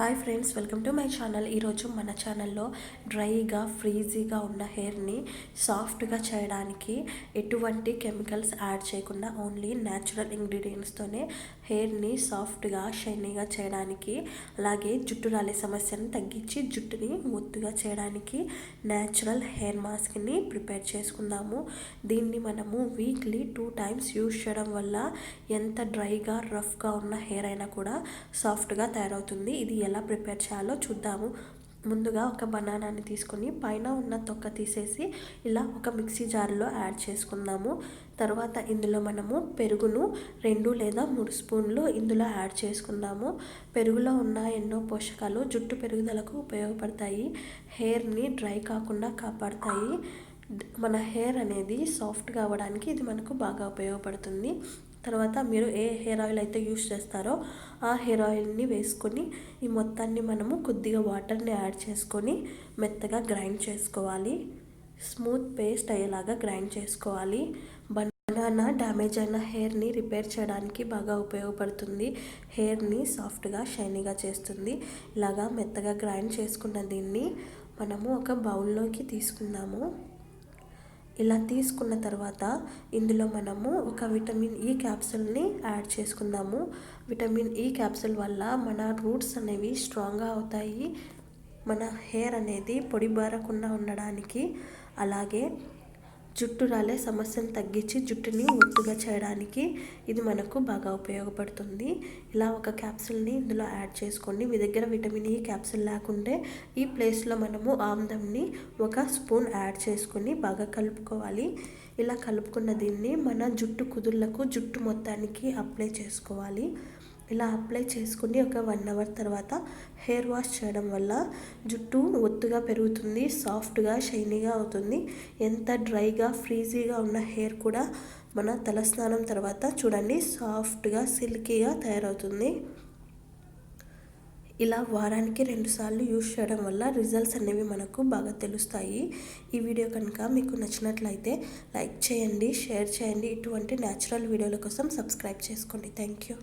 Hi friends welcome to my channel. ఈరోజు మన ఛానల్లో డ్రైగా ఫ్రీజీగా ఉన్న హెయిర్ని సాఫ్ట్గా చేయడానికి ఎటువంటి కెమికల్స్ యాడ్ చేయకుండా ఓన్లీ న్యాచురల్ ఇంగ్రీడియంట్స్తోనే హెయిర్ని సాఫ్ట్గా షైనీగా చేయడానికి అలాగే జుట్టు రాలే సమస్యను తగ్గించి జుట్టుని ఒత్తుగా చేయడానికి న్యాచురల్ హెయిర్ మాస్క్ని ప్రిపేర్ చేసుకుందాము. దీన్ని మనము వీక్లీ టూ టైమ్స్ యూజ్ చేయడం వల్ల ఎంత డ్రైగా రఫ్గా ఉన్న హెయిర్ అయినా కూడా సాఫ్ట్గా తయారవుతుంది. ఇది ఎలా ప్రిపేర్ చేయాలో చూద్దాము. ముందుగా ఒక బనానాని తీసుకొని పైన ఉన్న తొక్క తీసేసి ఇలా ఒక మిక్సీ జార్లో యాడ్ చేసుకుందాము. తర్వాత ఇందులో మనము పెరుగును రెండు లేదా మూడు స్పూన్లు ఇందులో యాడ్ చేసుకుందాము. పెరుగులో ఉన్న ఎన్నో పోషకాలు జుట్టు పెరుగుదలకు ఉపయోగపడతాయి. హెయిర్ని డ్రై కాకుండా కాపాడతాయి. మన హెయిర్ అనేది సాఫ్ట్గా అవ్వడానికి ఇది మనకు బాగా ఉపయోగపడుతుంది. తర్వాత మీరు ఏ హెయిర్ ఆయిల్ అయితే యూస్ చేస్తారో ఆ హెయిర్ ఆయిల్ని వేసుకొని ఈ మొత్తాన్ని మనము కొద్దిగా వాటర్ని యాడ్ చేసుకొని మెత్తగా గ్రైండ్ చేసుకోవాలి. స్మూత్ పేస్ట్ అయ్యేలాగా గ్రైండ్ చేసుకోవాలి. బనానా డ్యామేజ్ అయిన హెయిర్ని రిపేర్ చేయడానికి బాగా ఉపయోగపడుతుంది. హెయిర్ని సాఫ్ట్గా షైనీగా చేస్తుంది. ఇలాగా మెత్తగా గ్రైండ్ చేసుకున్న దీన్ని మనము ఒక బౌల్లోకి తీసుకుందాము. ఇలా తీసుకున్న తర్వాత ఇందులో మనము ఒక విటమిన్ ఈ క్యాప్సూల్ని యాడ్ చేసుకుందాము. విటమిన్ ఈ క్యాప్సూల్ వల్ల మన రూట్స్ అనేవి స్ట్రాంగ్గా అవుతాయి. మన హెయిర్ అనేది పొడిబారకుండా ఉండడానికి. అలాగే జుట్టు రాలే సమస్యను తగ్గించి జుట్టుని ఒత్తుగా చేయడానికి ఇది మనకు బాగా ఉపయోగపడుతుంది. ఇలా ఒక క్యాప్సూల్ని ఇందులో యాడ్ చేసుకోండి మీ దగ్గర విటమిన్ ఈ క్యాప్సూల్ లేకుంటే ఈ ప్లేస్లో మనము ఆమ్దంని ఒక స్పూన్ యాడ్ చేసుకొని బాగా కలుపుకోవాలి. ఇలా కలుపుకున్న దీన్ని మన జుట్టు కుదుళ్ళకు జుట్టు మొత్తానికి అప్లై చేసుకోవాలి. ఇలా అప్లై చేసుకుని ఒక వన్ అవర్ తర్వాత హెయిర్ వాష్ చేయడం వల్ల జుట్టు ఒత్తుగా పెరుగుతుంది సాఫ్ట్గా షైనీగా అవుతుంది. ఎంత డ్రైగా ఫ్రీజీగా ఉన్న హెయిర్ కూడా మన తలస్నానం తర్వాత చూడండి సాఫ్ట్గా సిల్కీగా తయారవుతుంది. ఇలా వారానికి రెండుసార్లు యూజ్ చేయడం వల్ల రిజల్ట్స్ అనేవి మనకు బాగా తెలుస్తాయి. ఈ వీడియో కనుక మీకు నచ్చినట్లయితే లైక్ చేయండి షేర్ చేయండి. ఇటువంటి న్యాచురల్ వీడియోల కోసం సబ్స్క్రైబ్ చేసుకోండి. Thank you.